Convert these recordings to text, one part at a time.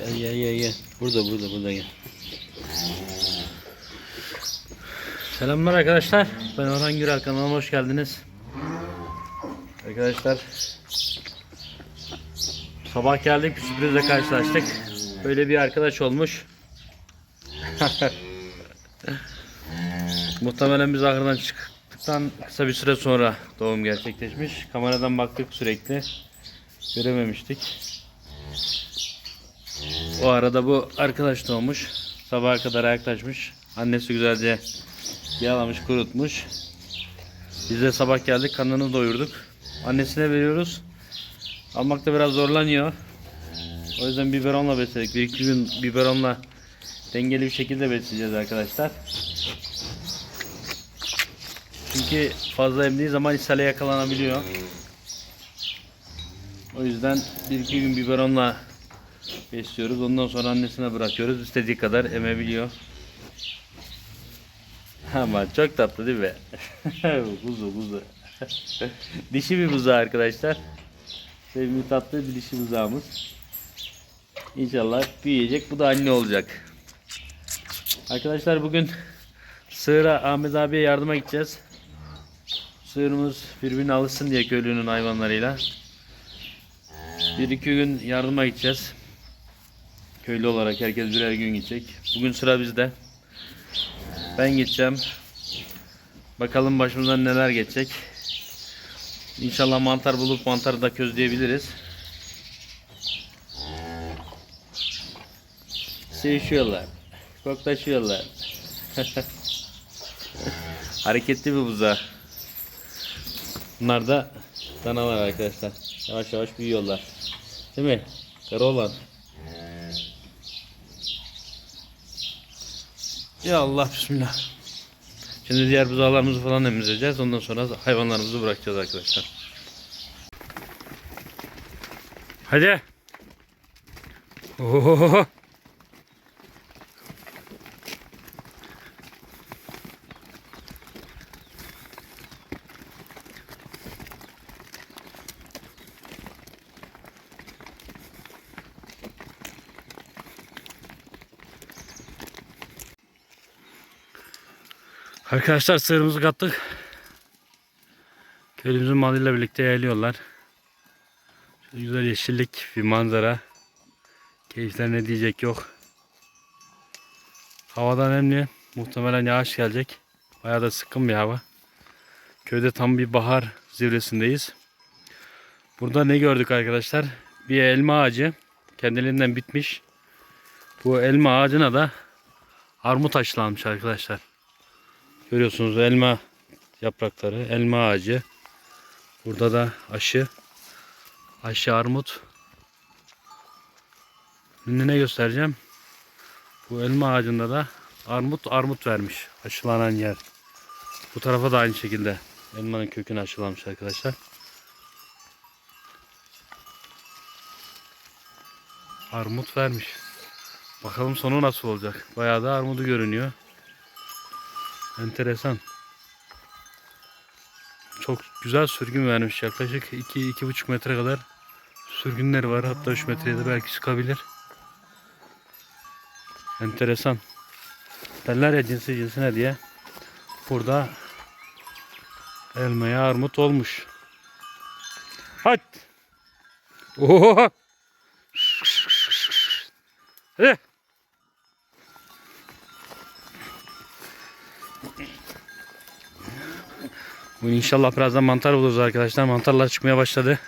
Gel gel gel gel. Burada burada burada gel. Selamlar arkadaşlar. Ben Orhan Gürel kanalıma hoş geldiniz. Arkadaşlar sabah geldik bir sürprizle karşılaştık. Böyle bir arkadaş olmuş. Muhtemelen biz ahırdan çıktıktan kısa bir süre sonra doğum gerçekleşmiş. Kameradan baktık sürekli. Görememiştik. O arada bu arkadaş doğmuş. Sabaha kadar ayaklaşmış. Annesi güzelce yağlamış, kurutmuş. Biz de sabah geldik, karnını doyurduk. Annesine veriyoruz. Almakta biraz zorlanıyor. O yüzden biberonla besledik. Bir iki gün biberonla dengeli bir şekilde besleyeceğiz arkadaşlar. Çünkü fazla emdiği zaman ishale yakalanabiliyor. O yüzden bir iki gün biberonla besliyoruz. Ondan sonra annesine bırakıyoruz. İstediği kadar emebiliyor. Ama çok tatlı değil mi? buzu buzu. dişi bir buzağı arkadaşlar. Sevimli tatlı bir dişi buzağımız. İnşallah büyüyecek. Bu da anne olacak. Arkadaşlar bugün Sığır'a Ahmet abiye yardıma gideceğiz. Sığırımız birbirine alışsın diye köylünün hayvanlarıyla. Bir iki gün yardıma gideceğiz. Köylü olarak herkes birer gün gidecek. Bugün sıra bizde. Ben gideceğim. Bakalım başımızdan neler geçecek. İnşallah mantar bulup mantarı da közleyebiliriz. Sevişiyorlar. Koklaşıyorlar. Hareketli bir buza. Bunlar da danalar arkadaşlar. Yavaş yavaş büyüyorlar. Değil mi? Kara olan. Ya Allah bismillah. Şimdi diğer buzağlarımızı falan emzireceğiz. Ondan sonra hayvanlarımızı bırakacağız arkadaşlar. Hadi. Oho. Arkadaşlar sığırımızı kattık. Köyümüzün malıyla birlikte yayılıyorlar. Şöyle güzel yeşillik bir manzara. Keyifler ne diyecek yok. Havadan nemli. Muhtemelen yağış gelecek. Bayağı da sıkın bir hava. Köyde tam bir bahar zirvesindeyiz. Burada ne gördük arkadaşlar? Bir elma ağacı. Kendiliğinden bitmiş. Bu elma ağacına da armut aşılanmış arkadaşlar. Görüyorsunuz elma yaprakları, elma ağacı. Burada da aşı. Aşı armut. Şimdi ne göstereceğim? Bu elma ağacında da armut armut vermiş. Aşılanan yer. Bu tarafa da aynı şekilde elmanın kökünü aşılamış arkadaşlar. Armut vermiş. Bakalım sonu nasıl olacak. Bayağı da armudu görünüyor. Enteresan. Çok güzel sürgün vermiş. Yaklaşık 2-2,5 metre kadar sürgünleri var. Hatta 3 metreye de belki çıkabilir. Enteresan. Derler ya cinsi cinsine diye. Burada elmaya armut olmuş. Hadi. Oho. Hadi. Bugün inşallah birazdan mantar buluruz arkadaşlar. Mantarlar çıkmaya başladı.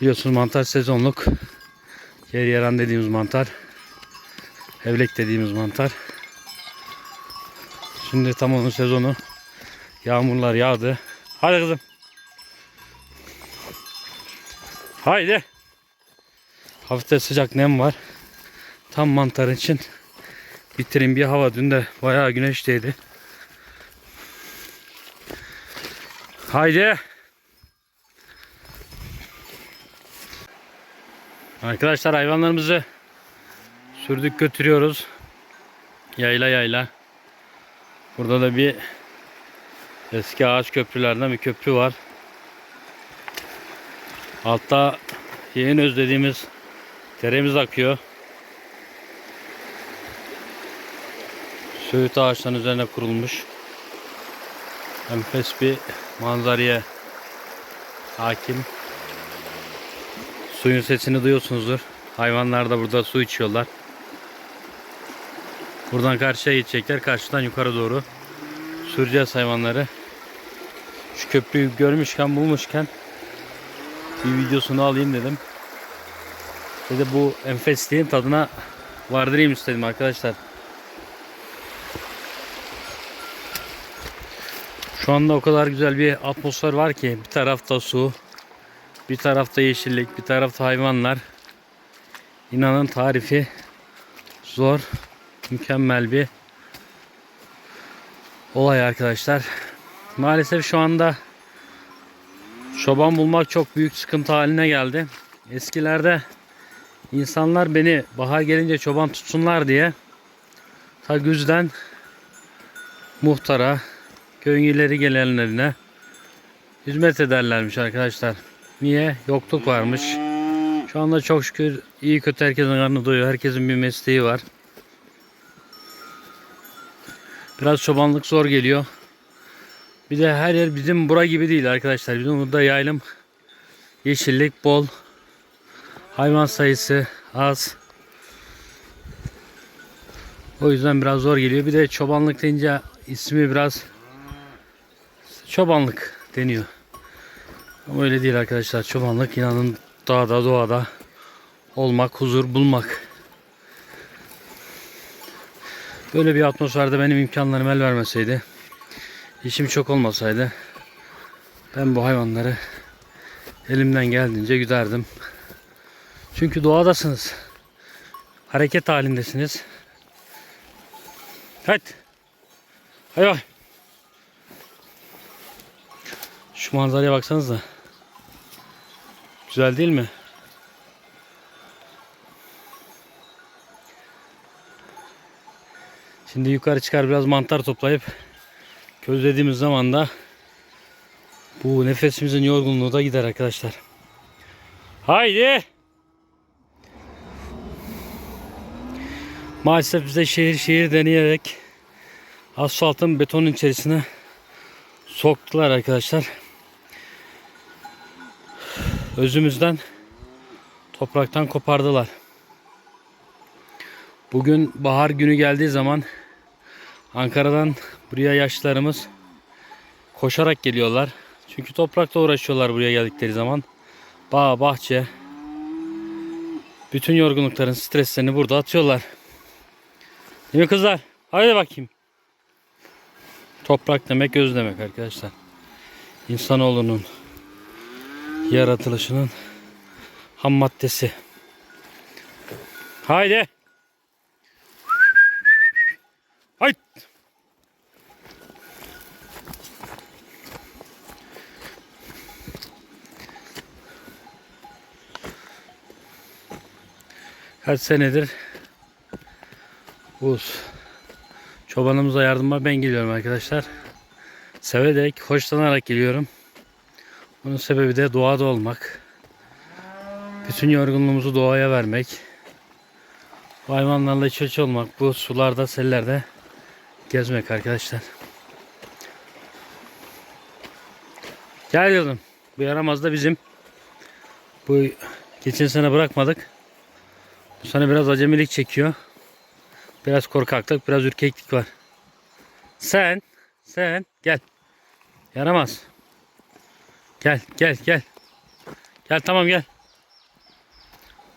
Biliyorsunuz mantar sezonluk. Yer yaran dediğimiz mantar. Evlek dediğimiz mantar. Şimdi tam onun sezonu. Yağmurlar yağdı. Hadi kızım. Haydi. Hafifte sıcak nem var. Tam mantar için bitirin bir hava. Dün de bayağı güneşteydi. Haydi. Arkadaşlar hayvanlarımızı sürdük götürüyoruz. Yayla yayla. Burada da bir eski ağaç köprülerden bir köprü var. Altta en özlediğimiz deremiz akıyor. Söğüt ağaçların üzerine kurulmuş. Enfes bir manzaraya hakim. Suyun sesini duyuyorsunuzdur. Hayvanlar da burada su içiyorlar. Buradan karşıya geçecekler. Karşıdan yukarı doğru süreceğiz hayvanları. Şu köprüyü görmüşken bulmuşken bir videosunu alayım dedim. Ve de bu enfesliğin tadına vardırayım istedim arkadaşlar. Şu anda o kadar güzel bir atmosfer var ki bir tarafta su, bir tarafta yeşillik, bir tarafta hayvanlar. İnanın tarifi zor, mükemmel bir olay arkadaşlar. Maalesef şu anda çoban bulmak çok büyük sıkıntı haline geldi. Eskilerde insanlar beni bahar gelince çoban tutsunlar diye ta güzden muhtara, köyün ileri gelenlerine hizmet ederlermiş arkadaşlar. Niye? Yokluk varmış. Şu anda çok şükür iyi kötü herkesin karnı doyuyor. Herkesin bir mesleği var. Biraz çobanlık zor geliyor. Bir de her yer bizim bura gibi değil arkadaşlar. Bizim burada yaylım yeşillik bol. Hayvan sayısı az. O yüzden biraz zor geliyor. Bir de çobanlık deyince ismi biraz çobanlık deniyor. Ama öyle değil arkadaşlar. Çobanlık inanın dağda doğada olmak, huzur bulmak. Böyle bir atmosferde benim imkanlarım el vermeseydi, işim çok olmasaydı ben bu hayvanları elimden geldiğince güderdim. Çünkü doğadasınız. Hareket halindesiniz. Hadi. Hadi bak. Şu manzaraya baksanız da. Güzel değil mi? Şimdi yukarı çıkar biraz mantar toplayıp közlediğimiz zaman da bu nefesimizin yorgunluğu da gider arkadaşlar. Haydi. Maalesef bize şehir şehir deneyerek asfaltın betonun içerisine soktular arkadaşlar. Özümüzden topraktan kopardılar. Bugün bahar günü geldiği zaman Ankara'dan buraya yaşlılarımız koşarak geliyorlar. Çünkü toprakla uğraşıyorlar buraya geldikleri zaman. Bağ, bahçe, bütün yorgunlukların, streslerini burada atıyorlar. Değil mi kızlar? Haydi bakayım. Toprak demek göz demek arkadaşlar. İnsanoğlunun yaratılışının ham maddesi. Haydi. Haydi. Kaç senedir bu çobanımıza yardıma ben geliyorum arkadaşlar. Severek, hoşlanarak geliyorum. Bunun sebebi de doğada olmak. Bütün yorgunluğumuzu doğaya vermek. Bu hayvanlarla iç içe olmak. Bu sularda, sellerde gezmek arkadaşlar. Gel yıldım. Bu yaramaz da bizim. Bu geçen sene bırakmadık. Bu sene biraz acemilik çekiyor. Biraz korkaklık, biraz ürkeklik var. Sen, sen gel. Yaramaz. Gel, gel, gel. Gel tamam gel.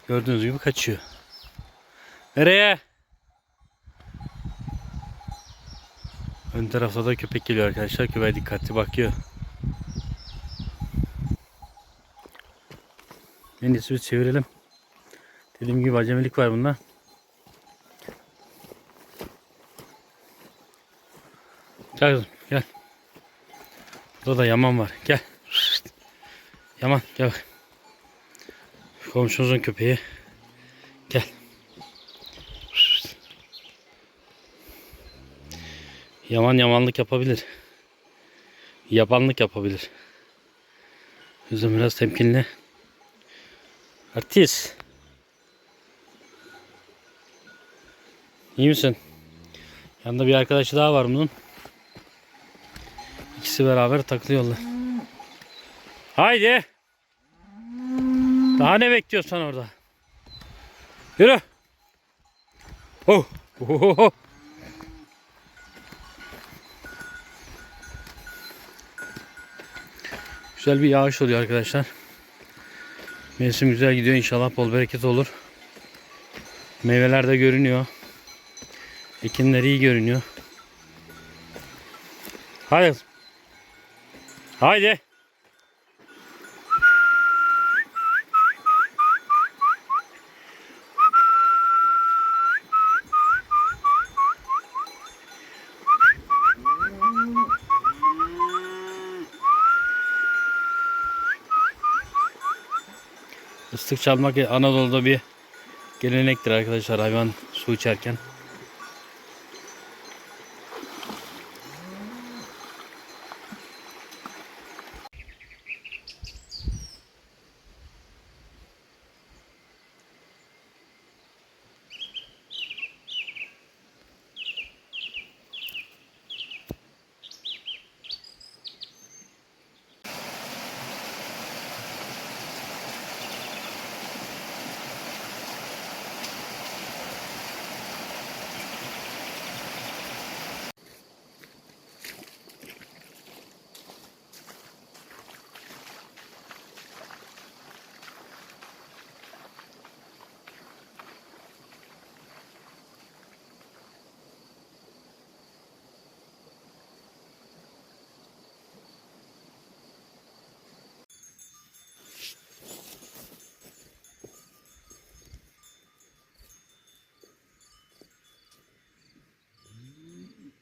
Gördüğünüz gibi kaçıyor. Nereye? Ön tarafta da köpek geliyor arkadaşlar. Köpeğe dikkatli bakıyor. En iyisi bir çevirelim. Dediğim gibi acemilik var bunda. Gel kızım gel. Burada da Yaman var. Gel. Yaman gel bak. Komşumuzun köpeği. Gel. Yaman yamanlık yapabilir. Yabanlık yapabilir. O biraz temkinli Artist. İyi misin? Yanında bir arkadaşı daha var bunun. İkisi beraber takılıyorlar. Haydi. Daha ne bekliyorsun sen orada? Yürü. Oh. Ohoho. Güzel bir yağış oluyor arkadaşlar. Mevsim güzel gidiyor. İnşallah bol bereket olur. Meyveler de görünüyor. Ekinler iyi görünüyor. Kızım. Haydi. Islık çalmak Anadolu'da bir gelenektir arkadaşlar hayvan su içerken.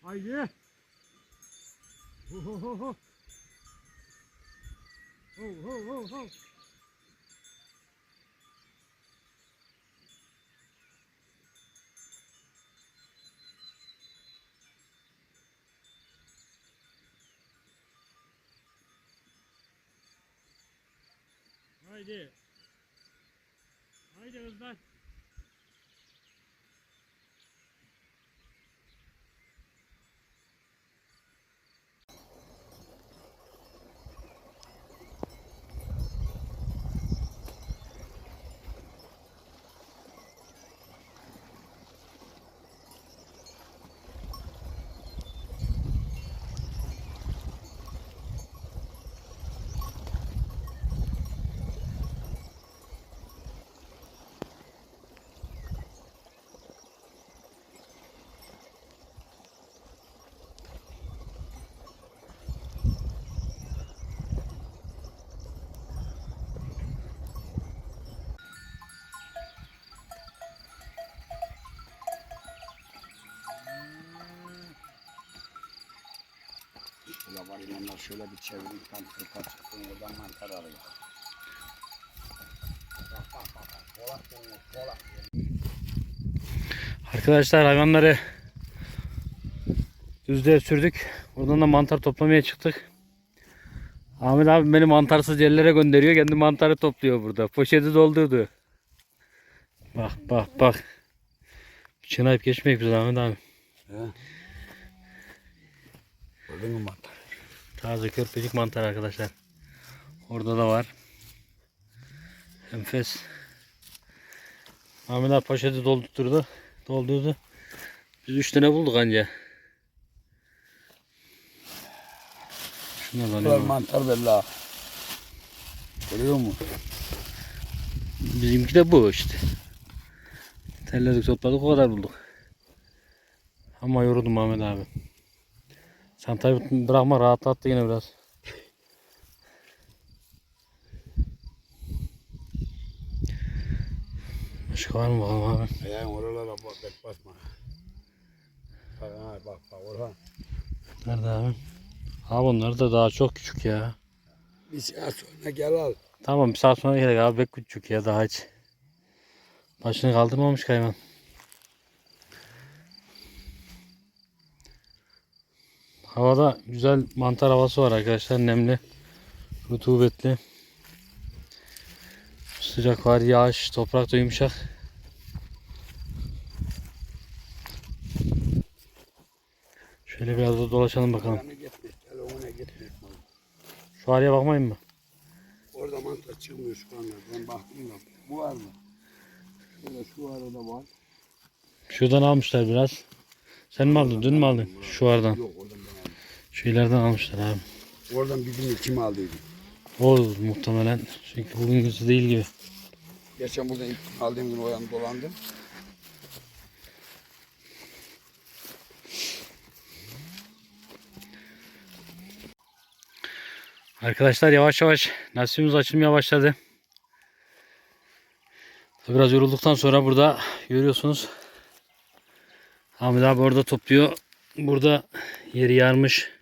Haydi. Ho ho ho ho. Ho ho ho ho. Haydi. Haydi kızlar. Yanlar şöyle bir çevireyim tam kırka çıktım oradan mantar arıyor. Bak bak bak. Polak dönüyor polak. Arkadaşlar hayvanları düzlüğe sürdük. Buradan da mantar toplamaya çıktık. Ahmet abi beni mantarsız yerlere gönderiyor. Kendi mantarı topluyor burada. Poşeti doldurdu. Bak bak bak. Çınayıp geçmek bize Ahmet abi. Gördün mü mantar? Taze körpecik mantar arkadaşlar. Orada da var. Enfes. Ahmet abi poşeti doldurdu. Doldurdu. Biz üç tane bulduk anca. Ne var? mantar belli Görüyor musun? Bizimki de bu işte. Telledik topladık o kadar bulduk. Ama yoruldum Ahmet abi. Tabi bırakma rahatlattı yine biraz. Mı bakalım abi? Ayağın oralara bak bek basma. Bak ha bak bak Orhan. Nerede abi? Abi onlar da daha çok küçük ya. Bir saat sonra gel al. Tamam bir saat sonra gerek abi bek küçük ya daha hiç. Başını kaldırmamış hayvan. Havada güzel mantar havası var arkadaşlar. Nemli. Rutubetli. Sıcak var, yağış, toprak da yumuşak. Şöyle biraz da dolaşalım bakalım. Şu araya bakmayın mı? Orada mantar çıkmıyor şu anda. Ben baktım da. Bu var mı? Şöyle şu arada var. Şuradan almışlar biraz. Sen mi aldın? Dün mü aldın? Şu aradan. Yok oradan ileriden almışlar abi. Oradan bizim kim aldıydı? Olur muhtemelen. Çünkü bugünküsü değil gibi. Geçen buradan aldığım gün o yan dolandım. Arkadaşlar yavaş yavaş nasibimiz açılmaya başladı. Biraz yorulduktan sonra burada görüyorsunuz. Ahmet abi orada topluyor. Burada yeri yarmış.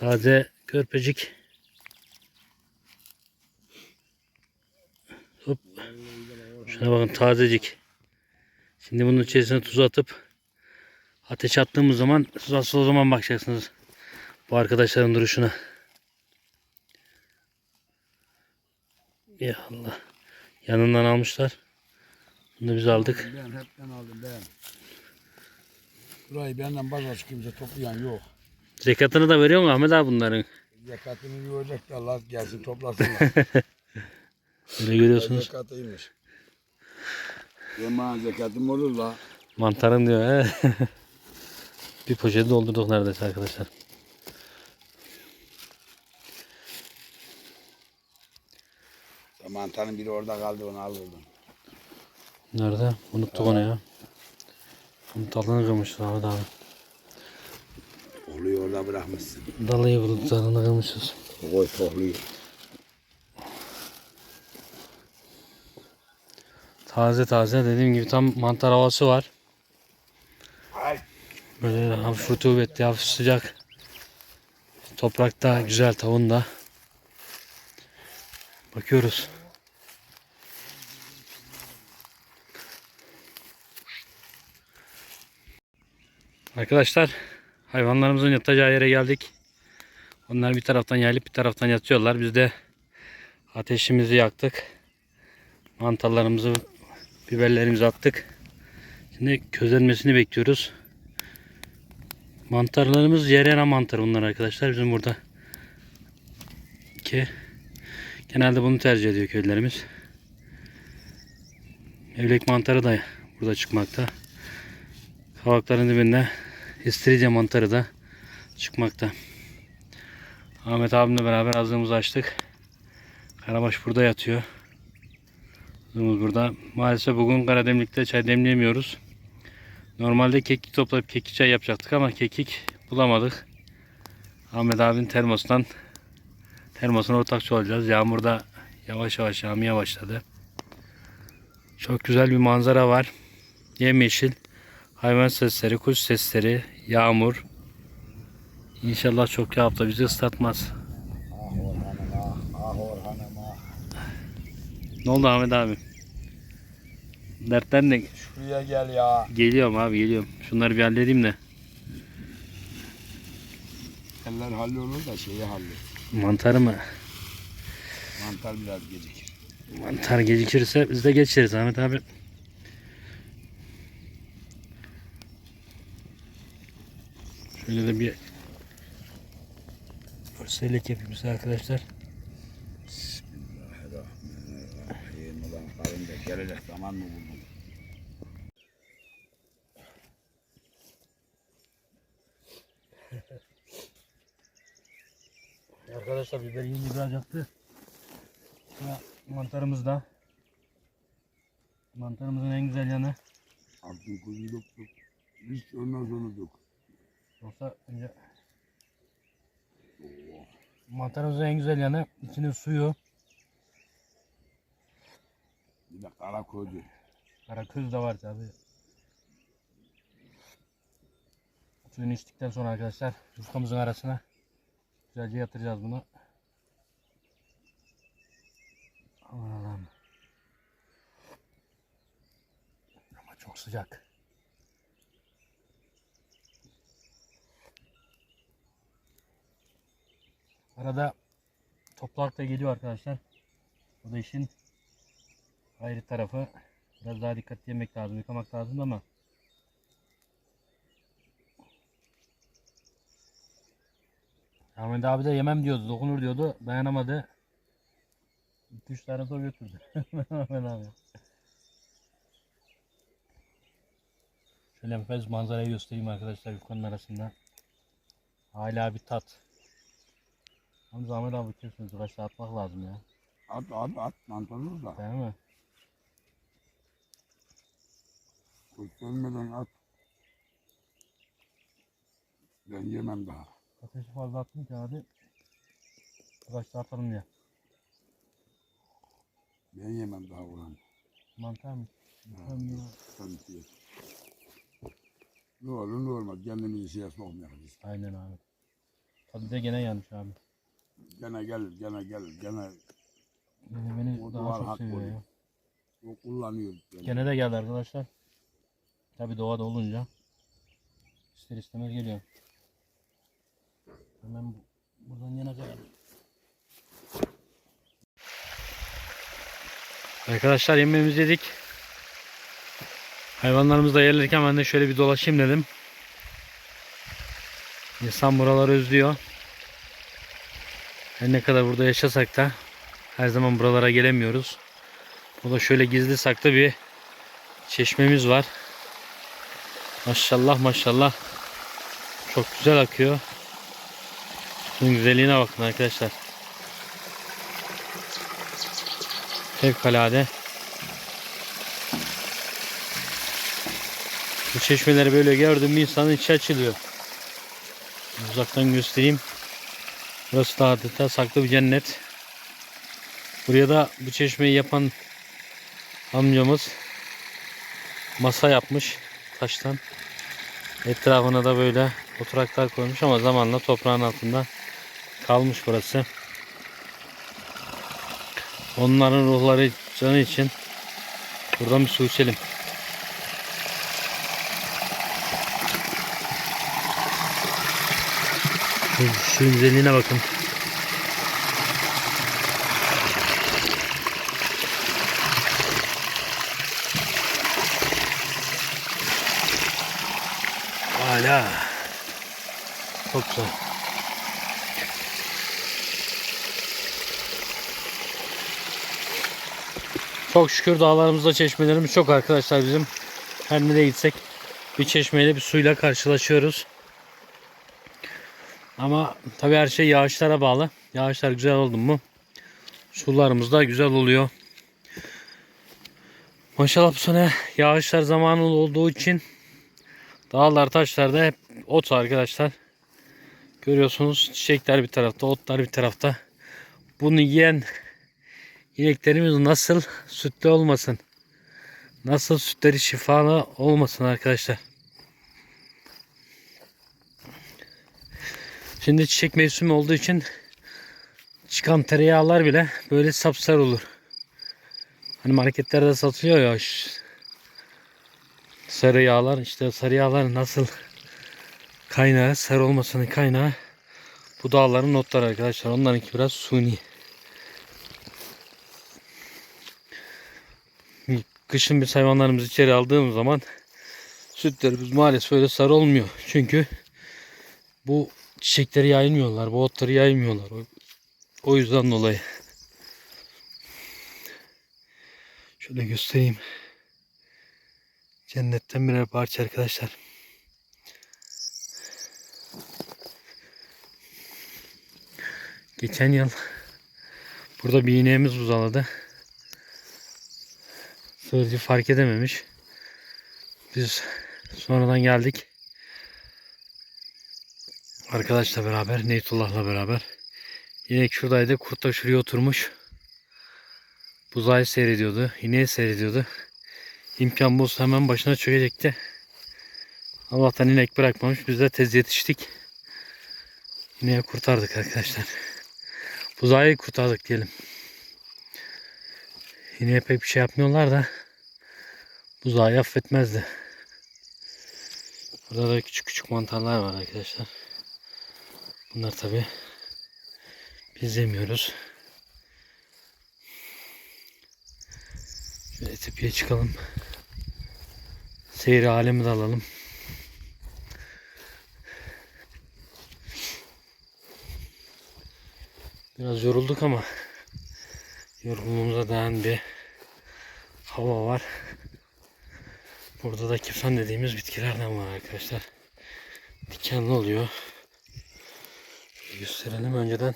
Taze körpecik. Hop. Şuna bakın tazecik. Şimdi bunun içerisine tuz atıp ateş attığımız zaman siz asıl o zaman bakacaksınız bu arkadaşların duruşuna. Ya Allah. Yanından almışlar. Bunu da biz aldık. Ben hep ben aldım ben. Burayı benden başka kimse toplayan yok. Zekatını da veriyor mu Ahmet abi bunların? Zekatını yiyecek de Allah gelsin toplasınlar. Böyle görüyorsunuz. Zekatıymış. Yemeğin zekatım olur la. Mantarın diyor he. Bir poşeti doldurduk neredeyse arkadaşlar. Mantarın biri orada kaldı onu alırdım. Nerede? Unuttuk onu ya. Bunun dalını kırmışız Ahmet abi. Oluyor orada bırakmışsın. Dalıyı bulduk dalını kırmışız. Koy tohluyor. Taze taze dediğim gibi tam mantar havası var. Böyle hafif rutubetli, hafif sıcak. Toprak da güzel, tavuğun da. Bakıyoruz. Arkadaşlar hayvanlarımızın yatacağı yere geldik. Onlar bir taraftan yayılıp bir taraftan yatıyorlar. Biz de ateşimizi yaktık. Mantarlarımızı, biberlerimizi attık. Şimdi közlenmesini bekliyoruz. Mantarlarımız yerena mantarı bunlar arkadaşlar. Bizim burada ki genelde bunu tercih ediyor köylerimiz. Evlek mantarı da burada çıkmakta. Kavakların dibinde istiridye mantarı da çıkmakta. Ahmet abimle beraber azlığımızı açtık. Karabaş burada yatıyor. Azlığımız burada. Maalesef bugün Karademlik'te çay demleyemiyoruz. Normalde kekik toplayıp kekik çay yapacaktık ama kekik bulamadık. Ahmet abinin termostan termosuna ortakçı olacağız. Yağmur da yavaş yavaş yağmaya başladı. Çok güzel bir manzara var. Yemyeşil. Hayvan sesleri, kuş sesleri, yağmur. İnşallah çok yağıp da bizi ıslatmaz. Ah Orhan'ım ah. Ah Orhan'ım ah. Ne oldu Ahmet abi? Dertten de Şuraya gel ya. geliyorum abi geliyorum. Şunları bir halledeyim de. Eller hallolur da şeyi hallolur. Mantarı mı? Mantar biraz gecikir. Mantar gecikirse biz de geçeriz Ahmet abi. Şöyle de bir fırselek yapayım size arkadaşlar. Bismillahirrahmanirrahim. Ulan karın da gelecek zaman mı buldun? Arkadaşlar biber yeni biraz yaptı. Şurada mantarımız da. Mantarımızın en güzel yanı. Altın kuzu döktük. Biz ondan sonra dök. Yoksa önce mantarımızın en güzel yanı içinin suyu. Bir de kara koydu. Karaköz de var tabi. Suyunu içtikten sonra arkadaşlar yufkamızın arasına güzelce yatıracağız bunu. Aman Allah'ım. Ama çok sıcak. Arada toprak da geliyor arkadaşlar. Bu da işin Ayrı tarafı biraz daha dikkatli yemek lazım, yıkamak lazım ama Ahmet abi de yemem diyordu, dokunur diyordu. Dayanamadı. 2-3 tane zor götürdü. Ahmet abi. Şöyle enfes manzarayı göstereyim arkadaşlar yukarının arasında. Hala bir tat. Hamza Ahmet abi kesin tıraşla atmak lazım ya. At at at mantarlı da. Değil mi? Kuş ölmeden at. Ben yemem daha. Ateşi fazla attım ki abi. Tıraşla atalım diye. Ben yemem daha ulan. Mantar mı? Ha, Sen ye. Ne olur ne olmaz kendimizi şeye sokmayalım. Aynen abi. Tadı da gene yanmış abi. Gene gel gene gel gene Beni, beni O daha duvar çok hak seviyor oluyor. ya. o kullanıyor. Gene. Gene de geldi arkadaşlar. Tabi doğada olunca ister istemez geliyor. Hemen bu- buradan yana koyalım. Arkadaşlar yemeğimizi yedik. Hayvanlarımız da yerlerken ben de şöyle bir dolaşayım dedim. İnsan buraları özlüyor. Her ne kadar burada yaşasak da her zaman buralara gelemiyoruz. Bu da şöyle gizli saklı bir çeşmemiz var. Maşallah maşallah. Çok güzel akıyor. Şunun güzelliğine bakın arkadaşlar. Fevkalade. Bu çeşmeleri böyle gördüm mü insanın içi açılıyor. Uzaktan göstereyim. Burası da adeta saklı bir cennet. Buraya da bu çeşmeyi yapan amcamız masa yapmış taştan. Etrafına da böyle oturaklar koymuş ama zamanla toprağın altında kalmış burası. Onların ruhları canı için buradan bir su içelim. Şu- Şu güzelliğine bakın. Hala. Çok güzel. Çok şükür dağlarımızda çeşmelerimiz çok arkadaşlar bizim. Her nereye gitsek bir çeşmeyle bir suyla karşılaşıyoruz. Ama tabi her şey yağışlara bağlı. Yağışlar güzel oldu mu sularımız da güzel oluyor. Maşallah bu sene yağışlar zamanı olduğu için Dağlar taşlarda hep ot arkadaşlar. Görüyorsunuz çiçekler bir tarafta, otlar bir tarafta. Bunu yiyen ineklerimiz nasıl sütlü olmasın? Nasıl sütleri şifalı olmasın arkadaşlar? Şimdi çiçek mevsimi olduğu için çıkan tereyağlar bile böyle sapsarı olur. Hani marketlerde satılıyor ya sarı yağlar işte sarı yağlar nasıl kaynağı sarı olmasının kaynağı bu dağların otları arkadaşlar. Onlarınki biraz suni. Kışın biz hayvanlarımızı içeri aldığımız zaman sütlerimiz maalesef öyle sarı olmuyor. Çünkü bu çiçekleri yaymıyorlar bu otları yaymıyorlar o, o yüzden dolayı şöyle göstereyim Cennetten birer parça arkadaşlar. Geçen yıl burada bir ineğimiz uzaladı. Sığırcı fark edememiş. Biz sonradan geldik. Arkadaşla beraber, Neytullah'la beraber. İnek şuradaydı, kurt da şuraya oturmuş. Buzağı seyrediyordu, ineği seyrediyordu. İmkan bulsa hemen başına çökecekti. Allah'tan inek bırakmamış. Biz de tez yetiştik. İneği kurtardık arkadaşlar. Buzağı kurtardık diyelim. İneğe pek bir şey yapmıyorlar da buzağı affetmezdi. Burada da küçük küçük mantarlar var arkadaşlar. Bunlar tabi biz yemiyoruz. Şöyle tepeye çıkalım. Seyir alemi de alalım. Biraz yorulduk ama yorgunluğumuza dayan bir hava var. Burada da kefan dediğimiz bitkilerden var arkadaşlar. Dikenli oluyor. Gösterelim önceden.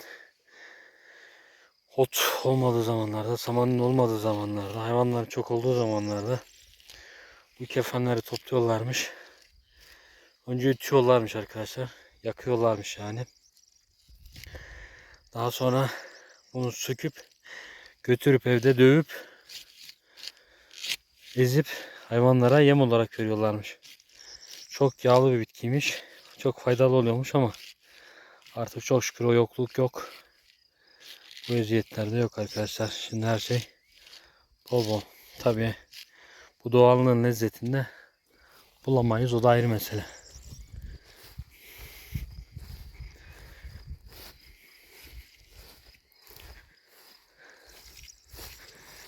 Ot olmadığı zamanlarda, samanın olmadığı zamanlarda, hayvanların çok olduğu zamanlarda bu kefenleri topluyorlarmış. Önce ütüyorlarmış arkadaşlar. Yakıyorlarmış yani. Daha sonra bunu söküp götürüp evde dövüp ezip hayvanlara yem olarak veriyorlarmış. Çok yağlı bir bitkiymiş. Çok faydalı oluyormuş ama artık çok şükür o yokluk yok. Bu eziyetlerde yok arkadaşlar. Şimdi her şey bol bol. Tabii bu doğallığın lezzetinde bulamayız. O da ayrı mesele.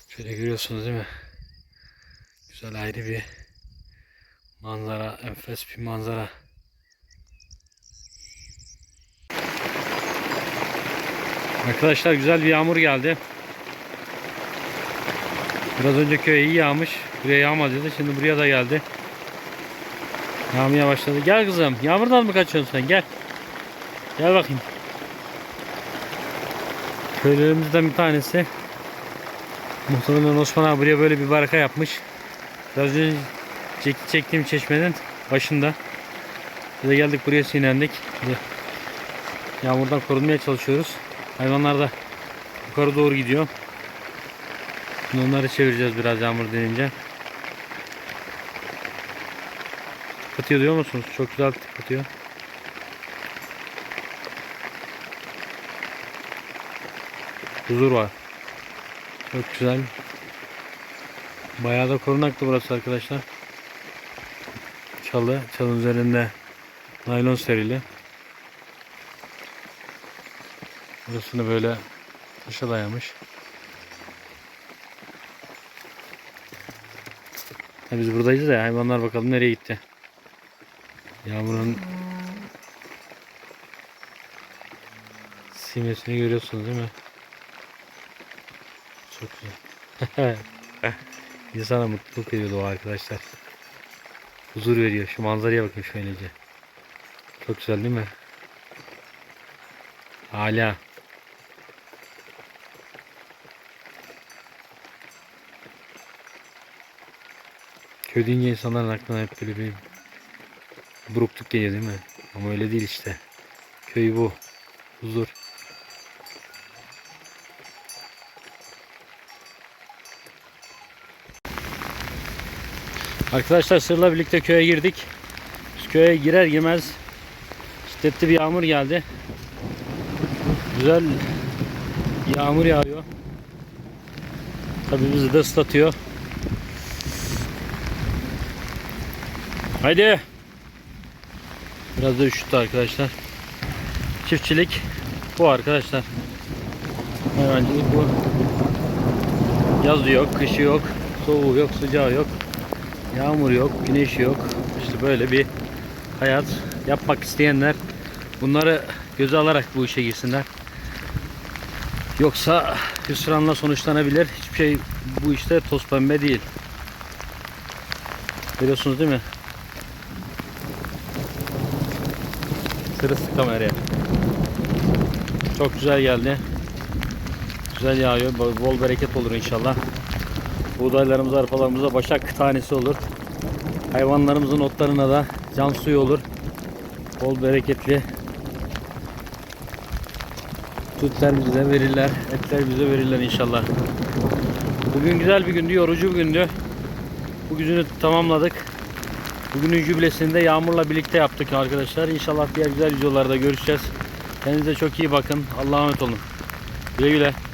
Şöyle görüyorsunuz değil mi? Güzel ayrı bir manzara, enfes bir manzara. Arkadaşlar güzel bir yağmur geldi. Biraz önce köye iyi yağmış. Buraya yağmadıydı. Şimdi buraya da geldi. Yağmaya başladı. Gel kızım. Yağmurdan mı kaçıyorsun sen? Gel. Gel bakayım. Köylerimizden bir tanesi. Muhtemelen Osman abi buraya böyle bir baraka yapmış. Biraz önce çek- çektiğim çeşmenin başında. Biz geldik buraya sinendik. Yağmurdan korunmaya çalışıyoruz. Hayvanlar da yukarı doğru gidiyor. Şimdi onları çevireceğiz biraz yağmur denince. Tıklatıyor diyor musunuz? Çok güzel tıklatıyor. Huzur var. Çok güzel. Bayağı da korunaktı burası arkadaşlar. Çalı, çalın üzerinde naylon serili. Burasını böyle taşa dayamış. Ha, biz buradayız ya hayvanlar bakalım nereye gitti. Yağmurun simesini görüyorsunuz değil mi? Çok güzel. İnsana mutluluk veriyor o arkadaşlar. Huzur veriyor. Şu manzaraya bakın şöylece. Çok güzel değil mi? Hala. Köy deyince insanların aklına hep böyle bir burukluk geliyor değil mi? Ama öyle değil işte. Köy bu. Huzur. Arkadaşlar sırla birlikte köye girdik. Biz köye girer girmez şiddetli bir yağmur geldi. Güzel yağmur yağıyor. Tabii bizi de ıslatıyor. Haydi. Biraz da üşüttü arkadaşlar. Çiftçilik bu arkadaşlar. Hayvancılık bu. Yazı yok, kışı yok, soğuğu yok, sıcağı yok. Yağmur yok, güneş yok. İşte böyle bir hayat yapmak isteyenler bunları göze alarak bu işe girsinler. Yoksa hüsranla sonuçlanabilir. Hiçbir şey bu işte toz pembe değil. Görüyorsunuz değil mi? Sırısı kameraya. Çok güzel geldi. Güzel yağıyor. Bol, bereket olur inşallah. Buğdaylarımız, arpalarımıza başak tanesi olur. Hayvanlarımızın otlarına da can suyu olur. Bol bereketli. Sütler bize verirler. Etler bize verirler inşallah. Bugün güzel bir gündü. Yorucu bir gündü. Bu günü tamamladık. Bugünün jübilesini de Yağmur'la birlikte yaptık arkadaşlar. İnşallah diğer güzel videolarda görüşeceğiz. Kendinize çok iyi bakın. Allah'a emanet olun. Güle güle.